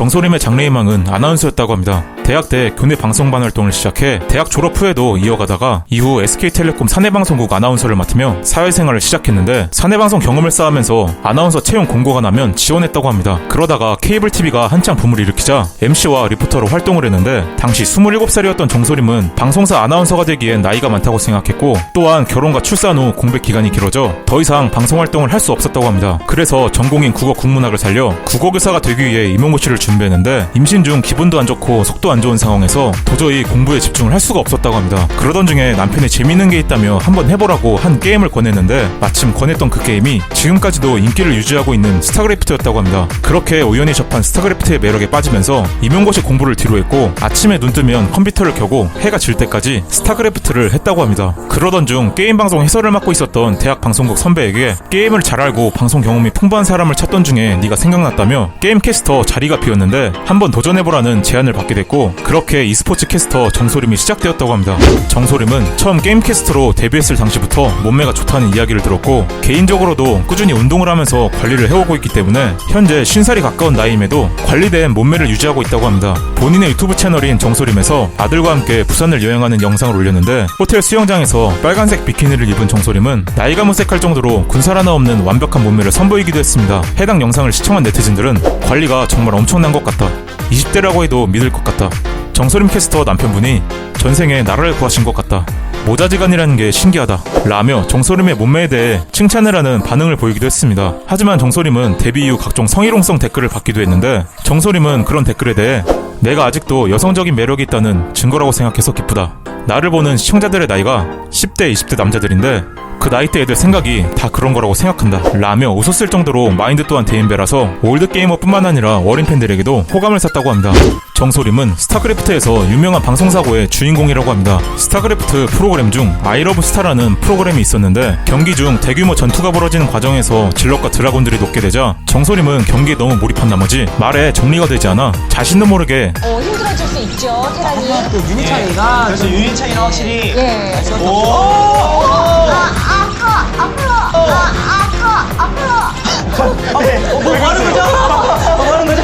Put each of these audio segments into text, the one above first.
정소림의 장래희망은 아나운서였다고 합니다. 대학 때 교내 방송반 활동을 시작해 대학 졸업 후에도 이어가다가 이후 SK텔레콤 사내방송국 아나운서를 맡으며 사회생활을 시작했는데 사내방송 경험을 쌓으면서 아나운서 채용 공고가 나면 지원했다고 합니다. 그러다가 케이블 TV가 한창 붐을 일으키자 MC와 리포터로 활동을 했는데 당시 27살이었던 정소림은 방송사 아나운서가 되기엔 나이가 많다고 생각했고 또한 결혼과 출산 후 공백 기간이 길어져 더 이상 방송 활동을 할 수 없었다고 합니다. 그래서 전공인 국어 국문학을 살려 국어교사가 되기 위해 임용고시를 준비했는데 임신 중 기분도 안 좋고 속도 안 좋은 상황에서 도저히 공부에 집중을 할 수가 없었다고 합니다. 그러던 중에 남편이 재밌는 게 있다며 한번 해보라고 한 게임을 권했는데 마침 권했던 그 게임이 지금까지도 인기를 유지하고 있는 스타크래프트였다고 합니다. 그렇게 우연히 접한 스타크래프트의 매력에 빠지면서 임용고시 공부를 뒤로 했고 아침에 눈 뜨면 컴퓨터를 켜고 해가 질 때까지 스타크래프트를 했다고 합니다. 그러던 중 게임 방송 해설을 맡고 있었던 대학 방송국 선배에게 게임을 잘 알고 방송 경험이 풍부한 사람을 찾던 중에 네가 생각났다며 게임 캐스터 자리가 비었는데 한번 도전해보라는 제안을 받게 됐고 그렇게 e스포츠 캐스터 정소림이 시작되었다고 합니다. 정소림은 처음 게임 캐스터로 데뷔했을 당시부터 몸매가 좋다는 이야기를 들었고 개인적으로도 꾸준히 운동을 하면서 관리를 해오고 있기 때문에 현재 50살이 가까운 나이임에도 관리된 몸매를 유지하고 있다고 합니다. 본인의 유튜브 채널인 정소림에서 아들과 함께 부산을 여행하는 영상을 올렸는데 호텔 수영장에서 빨간색 비키니를 입은 정소림은 나이가 무색할 정도로 군살 하나 없는 완벽한 몸매를 선보이기도 했습니다. 해당 영상을 시청한 네티즌들은 관리가 정말 엄청난 것 같다. 20대라고 해도 믿을 것 같다. 정소림 캐스터 남편분이 전생에 나라를 구하신 것 같다. 모자지간이라는 게 신기하다. 라며 정소림의 몸매에 대해 칭찬을 하는 반응을 보이기도 했습니다. 하지만 정소림은 데뷔 이후 각종 성희롱성 댓글을 받기도 했는데 정소림은 그런 댓글에 대해 내가 아직도 여성적인 매력이 있다는 증거라고 생각해서 기쁘다. 나를 보는 시청자들의 나이가 10대, 20대 남자들인데 그 나이대 애들 생각이 다 그런 거라고 생각한다. 라며 웃었을 정도로 마인드 또한 대인배라서 올드 게이머뿐만 아니라 어린 팬들에게도 호감을 샀다고 합니다. 정소림은 스타크래프트에서 유명한 방송사고의 주인공이라고 합니다. 스타크래프트 프로그램 중 아이러브 스타라는 프로그램이 있었는데 경기 중 대규모 전투가 벌어지는 과정에서 질럿과 드라곤들이 녹게 되자 정소림은 경기에 너무 몰입한 나머지 말에 정리가 되지 않아 자신도 모르게 어, 힘들어질 수 있죠, 테란이. 또 유닛 차이가 그래서 유닛 차이는 확실히 예. 오! 네. 어, 뭐 하는 거죠? 뭐 하는 거죠?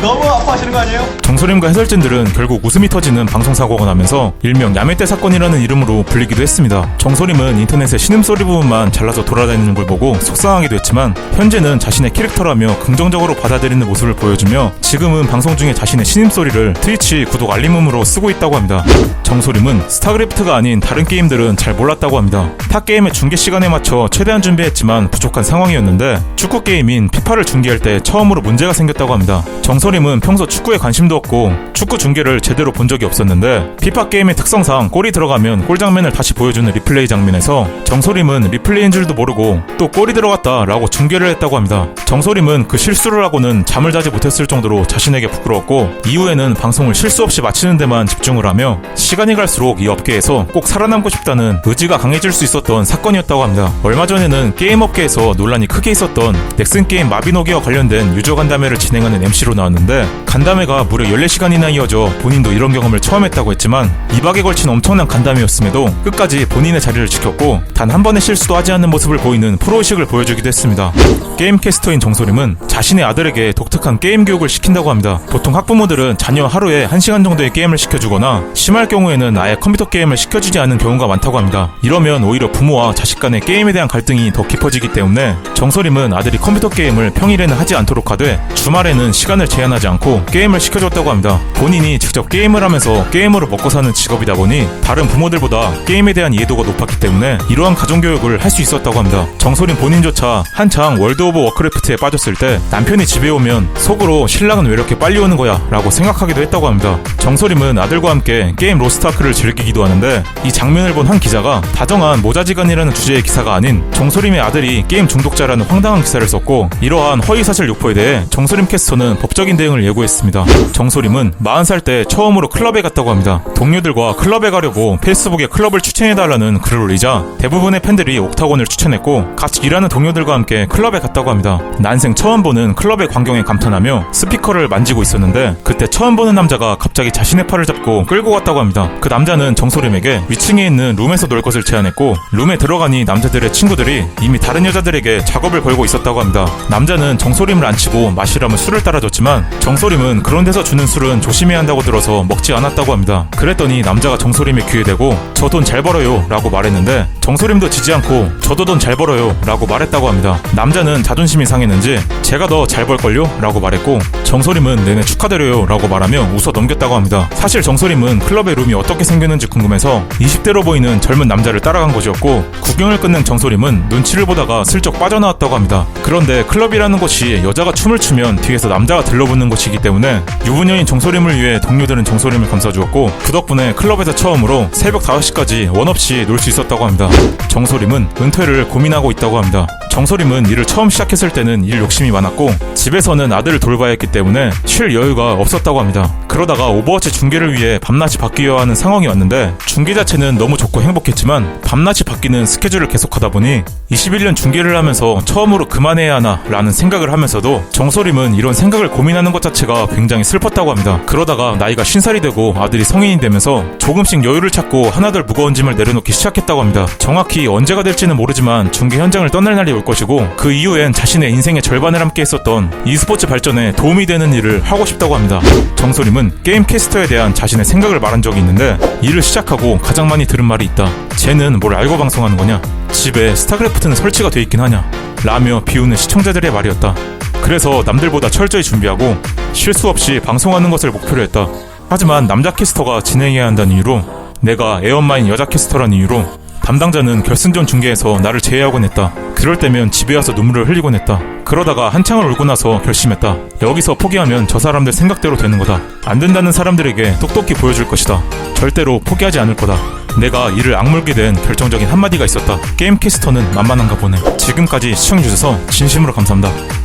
너무 아파하시는 거 아니에요? 정소림과 해설진들은 결국 웃음이 터지는 방송사고가 나면서 일명 야매떼 사건이라는 이름으로 불리기도 했습니다. 정소림은 인터넷에 신음소리 부분만 잘라서 돌아다니는 걸 보고 속상하기도 했지만 현재는 자신의 캐릭터라며 긍정적으로 받아들이는 모습을 보여주며 지금은 방송 중에 자신의 신음소리를 트위치 구독 알림음으로 쓰고 있다고 합니다. 정소림은 스타크래프트가 아닌 다른 게임들은 잘 몰랐다고 합니다. 타 게임의 중계 시간에 맞춰 최대한 준비했지만 부족한 상황이었는데 축구 게임인 피파를 중계할 때 처음으로 문제가 생겼다고 합니다. 정소림은 평소 축구에 관심도 없고 축구 중계를 제대로 본 적이 없었는데 피파 게임의 특성상 골이 들어가면 골 장면을 다시 보여주는 리플레이 장면에서 정소림은 리플레이인 줄도 모르고 또 골이 들어갔다라고 중계를 했다고 합니다. 정소림은 그 실수를 하고는 잠을 자지 못했을 정도로 자신에게 부끄러웠고 이후에는 방송을 실수 없이 마치는 데만 집중을 하며 시간이 갈수록 이 업계에서 꼭 살아남고 싶다는 의지가 강해질 수 있었던 사건이었다고 합니다. 얼마 전에는 게임 업계에서 논란이 크게 있었던 넥슨 게임 마비노기와 관련된 유저 간담회를 진행하는 MC로 나왔는데 간담회가 무려 14 시간이나 이어져 본인도 이런 경험을 처음 했다고 했지만 2박에 걸친 엄청난 간담회였음에도 끝까지 본인의 자리를 지켰고 단 한 번의 실수도 하지 않는 모습을 보이는 프로의식을 보여주기도 했습니다. 게임 캐스터인 정소림은 자신의 아들에게 독특한 게임 교육을 시킨다고 합니다. 보통 학부모들은 자녀 하루에 1시간 정도의 게임을 시켜주거나 심할 경우에는 아예 컴퓨터 게임을 시켜주지 않는 경우가 많다고 합니다. 이러면 오히려 부모와 자식 간의 게임에 대한 갈등이 더 깊어지기 때문에 정소림은 아들이 컴퓨터 게임을 평일에는 하지 않도록 하되 주말에는 시간을 제한하지 않고 게임을 시켜줬다고 합니다. 본인이 직접 게임을 하면서 게임으로 먹고 사는 직업이다 보니 다른 부모들보다 게임에 대한 이해도가 높았기 때문에 이러한 가정교육을 할 수 있었다고 합니다. 정소림 본인조차 한창 월드 오브 워크래프트에 빠졌을 때 남편이 집에 오면 속으로 신랑은 왜 이렇게 빨리 오는 거야 라고 생각하기도 했다고 합니다. 정소림은 아들과 함께 게임 로스트아크를 즐기기도 하는데 이 장면을 본 한 기자가 다정한 모자지간이라는 주제의 기사가 아닌 정소림의 아들이 게임 중독자라는 황당한 기사를 썼고 이러한 허위사실 유포에 대해 정소림 캐스터는 법적인 대응을 예고했습니다. 정소림 정 소림은 40살 때 처음으로 클럽에 갔다고 합니다. 동료들과 클럽에 가려고 페이스북에 클럽을 추천해달라는 글을 올리자 대부분의 팬들이 옥타곤을 추천했고 같이 일하는 동료들과 함께 클럽에 갔다고 합니다. 난생 처음 보는 클럽의 광경에 감탄하며 스피커를 만지고 있었는데 그때 처음 보는 남자가 갑자기 자신의 팔을 잡고 끌고 갔다고 합니다. 그 남자는 정소림에게 위층에 있는 룸에서 놀 것을 제안했고 룸에 들어가니 남자들의 친구들이 이미 다른 여자들에게 작업을 걸고 있었다고 합니다. 남자는 정소림을 안 치고 마시라면 술을 따라줬지만 정소림은 그런 데서 주는 술은 조심해야 한다고 들어서 먹지 않았다고 합니다. 그랬더니 남자가 정소림의 귀에 대고 저 돈 잘 벌어요 라고 말했는데 정소림도 지지 않고 저도 돈 잘 벌어요 라고 말했다고 합니다. 남자는 자존심이 상했는지 제가 더 잘 벌걸요? 라고 말했고 정소림은 내내 축하드려요 라고 말하며 웃어 넘겼다고 합니다. 사실 정소림은 클럽의 룸이 어떻게 생겼는지 궁금해서 20대로 보이는 젊은 남자를 따라간 것이었고 구경을 끝낸 정소림은 눈치를 보다가 슬쩍 빠져나왔다고 합니다. 그런데 클럽이라는 곳이 여자가 춤을 추면 뒤에서 남자가 들러붙는 곳이기 때문에 유부녀 인 정소림을 위해 동료들은 정소림을 감싸주었고 그 덕분에 클럽에서 처음으로 새벽 5시까지 원 없이 놀 수 있었다고 합니다. 정소림은 은퇴를 고민하고 있다고 합니다. 정소림은 일을 처음 시작했을 때는 일 욕심이 많았고 집에서는 아들을 돌봐야 했기 때문에 쉴 여유가 없었다고 합니다. 그러다가 오버워치 중계를 위해 밤낮이 바뀌어야 하는 상황이 왔는데 중계 자체는 너무 좋고 행복했지만 밤낮이 바뀌는 스케줄을 계속하다 보니 21년 중계를 하면서 처음으로 그만해야 하나 라는 생각을 하면서도 정소림은 이런 생각을 고민하는 것 자체가 굉장히 슬펐다고 합니다. 그러다가 나이가 50살이 되고 아들이 성인이 되면서 조금씩 여유를 찾고 하나둘 무거운 짐을 내려놓기 시작했다고 합니다. 정확히 언제가 될지는 모르지만 중계 현장을 떠날 날이 올 것이고 그 이후엔 자신의 인생의 절반을 함께 했었던 e스포츠 발전에 도움이 되는 일을 하고 싶다고 합니다. 정소림은 게임 캐스터에 대한 자신의 생각을 말한 적이 있는데 일을 시작하고 가장 많이 들은 말이 있다. 쟤는 뭘 알고 방송하는 거냐? 집에 스타크래프트는 설치가 돼 있긴 하냐? 라며 비우는 시청자들의 말이었다. 그래서 남들보다 철저히 준비하고 실수 없이 방송하는 것을 목표로 했다. 하지만 남자 캐스터가 진행해야 한다는 이유로 내가 애엄마인 여자 캐스터라는 이유로 담당자는 결승전 중계에서 나를 제외하곤 했다. 그럴 때면 집에 와서 눈물을 흘리곤 했다. 그러다가 한창을 울고 나서 결심했다. 여기서 포기하면 저 사람들 생각대로 되는 거다. 안 된다는 사람들에게 똑똑히 보여줄 것이다. 절대로 포기하지 않을 거다. 내가 이를 악물게 된 결정적인 한마디가 있었다. 게임 캐스터는 만만한가 보네. 지금까지 시청해주셔서 진심으로 감사합니다.